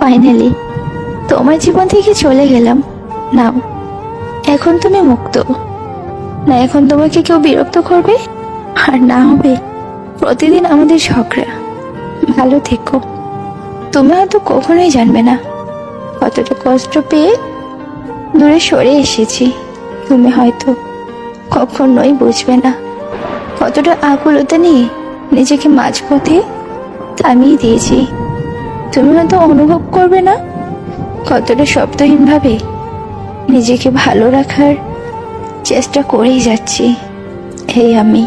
Finally তোমার জীবন থেকে চলে গেলাম। নাও, এখন তুমি মুক্ত। না, এখন তোমাকে কেউ বিরক্ত করবে? আর না হবে, প্রতিদিন আমাদের ঝগড়া। ভালো থেকো। তুমি হয়তো কখনোই জানবে না, কতটা কষ্ট পেয়ে দূরে সরে এসেছি। তুমি হয়তো কখনোই বুঝবে না, কতটা আকুলতা নিয়ে নিজেকে মাঝপথে থামিয়ে দিয়েছি। তুমি হয়তো অনুভব করবে না কতটা শব্দহীনভাবে নিজেকে ভালো রাখার চেষ্টা করেই যাচ্ছি। এই আমি,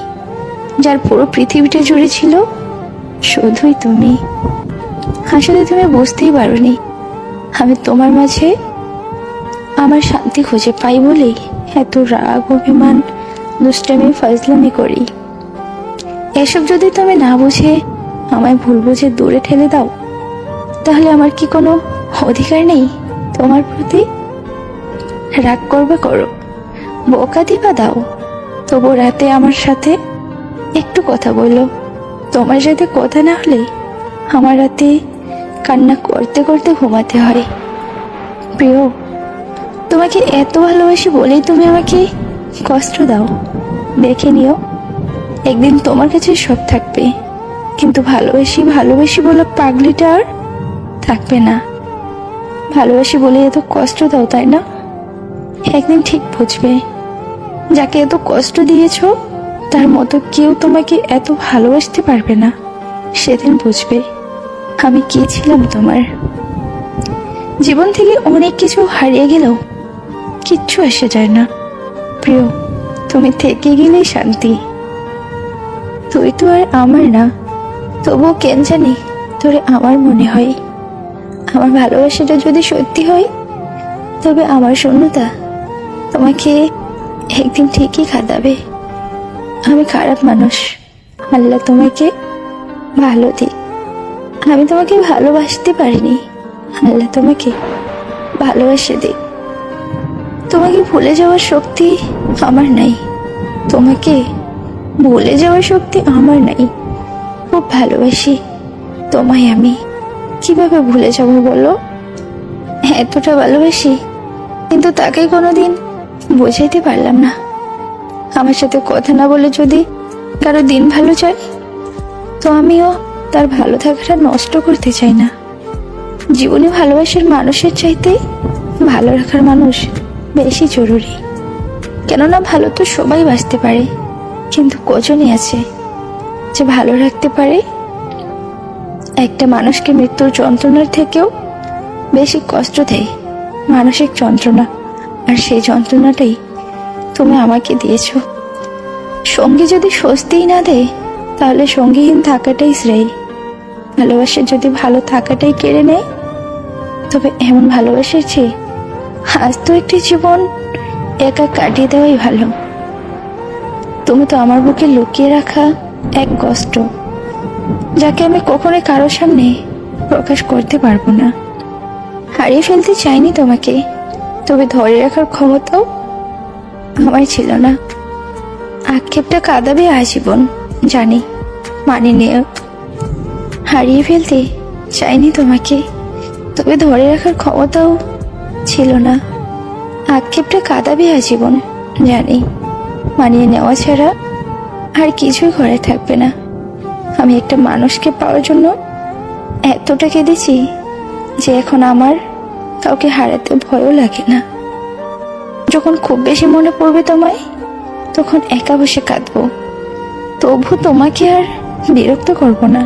যার পুরো পৃথিবীটা জুড়ে ছিল শুধুই তুমি। আসলে তুমি বুঝতেই পারোনি, আমি তোমার মাঝে আমার শান্তি খুঁজে পাই বলেই এত রাগ, অভিমান, দুষ্টামি, ফজলামি করি। এসব যদি তুমি না বুঝে আমায় ভুল বুঝে দূরে ঠেলে দাও তাহলে আমার কি কোনো অধিকার নেই তোমার প্রতি? রাগ করবে করো। বোকা দিবা দাও। তবু রাতে আমার সাথে একটু কথা বলল তোমার সাথে কথা না হলে আমার রাতে কান্না করতে করতে ঘুমাতে হয়। প্রিয়, তোমাকে এত ভালোবাসি বলেই তুমি আমাকে কষ্ট দাও। দেখে নিও, একদিন তোমার কাছে সব থাকবে। কিন্তু ভালোবাসি ভালোবাসি বলে পাগলিটা আর থাকবে না। ভালোবাসি বলে এত কষ্ট দাও, তাই না? একদিন ঠিক বুঝবে। যাকে এত কষ্ট দিয়েছ, তার মতো কেউ তোমাকে এত ভালোবাসতে পারবে না। সেদিন বুঝবে আমি কি ছিলাম তোমার। জীবন থেকে অনেক কিছু হারিয়ে গেলেও কিচ্ছু এসে যায় না। প্রিয়, তুমি থেকে গেলেই শান্তি। তুই তো আর আমার না, তবুও কেন জানি তোরে আমার মনে হয়। আমার ভালোবাসাটা যদি সত্যি হয়, তবে আমার শূন্যতা তোমাকে একদিন ঠিকই খাদাবে আমি খারাপ মানুষ। আল্লাহ তোমাকে ভালো দিক। আমি তোমাকে ভালোবাসতে পারিনি। আল্লাহ তোমাকে ভালোবাসে দিক। তোমাকে ভুলে যাওয়ার শক্তি আমার নাই। তোমাকে ভুলে যাওয়ার শক্তি আমার নাই। খুব ভালোবাসি তোমায় আমি। কীভাবে ভুলে যাব বলো? এতটা ভালোবাসি, কিন্তু তাকে কোনোদিন বোঝাইতে পারলাম না। আমার সাথে কথা না বলে যদি কারও দিন ভালো চায় তো আমিও তার ভালো থাকাটা নষ্ট করতে চাই না। জীবনে ভালোবাসার মানুষের চাইতে ভালো রাখার মানুষ বেশি জরুরি। কেননা ভালো তো সবাই বাঁচতে পারে, কিন্তু কজনই আছে যে ভালো রাখতে পারে একটা মানুষকে মৃত্যুর যন্ত্রণার থেকেও বেশি কষ্ট দেয় মানসিক যন্ত্রণা। আর সেই যন্ত্রণাটাই তুমি আমাকে দিয়েছ। সঙ্গী যদি স্বস্তিই না দেয়, তাহলে সঙ্গীহীন থাকাটাই শ্রেয়। ভালোবাসে যদি ভালো থাকাটাই কেড়ে নেয়, তবে এমন ভালোবাসার চেয়ে আজ তো একটি জীবন একা কাটিয়ে দেওয়াই ভালো। তুমি তো আমার বুকে লুকিয়ে রাখা এক কষ্ট। যাকে আমি কখনো কারোর সামনে প্রকাশ করতে পারব না। হারিয়ে ফেলতে চাইনি তোমাকে। তবে ধরে রাখার ক্ষমতাও আমার ছিল না। আক্ষেপটা কাঁদাবে আজীবন, জানি। মানে নিয়ে হারিয়ে ফেলতে চাইনি তোমাকে। তবে ধরে রাখার ক্ষমতাও ছিল না। আক্ষেপটা কাঁদাবে আজীবন, জানি। মানিয়ে নেওয়া ছাড়া আর কিছুই ঘরে থাকবে না। আমি একটা মানুষকে পাওয়ার জন্য এতটা কেঁদেছি যে এখন আমার কাউকে হারাতে ভয়ও লাগে না। যখন খুব বেশি মনে পড়বে তোমায়, তখন একা বসে কাঁদবো। তবু তোমাকে আর বিরক্ত করব না।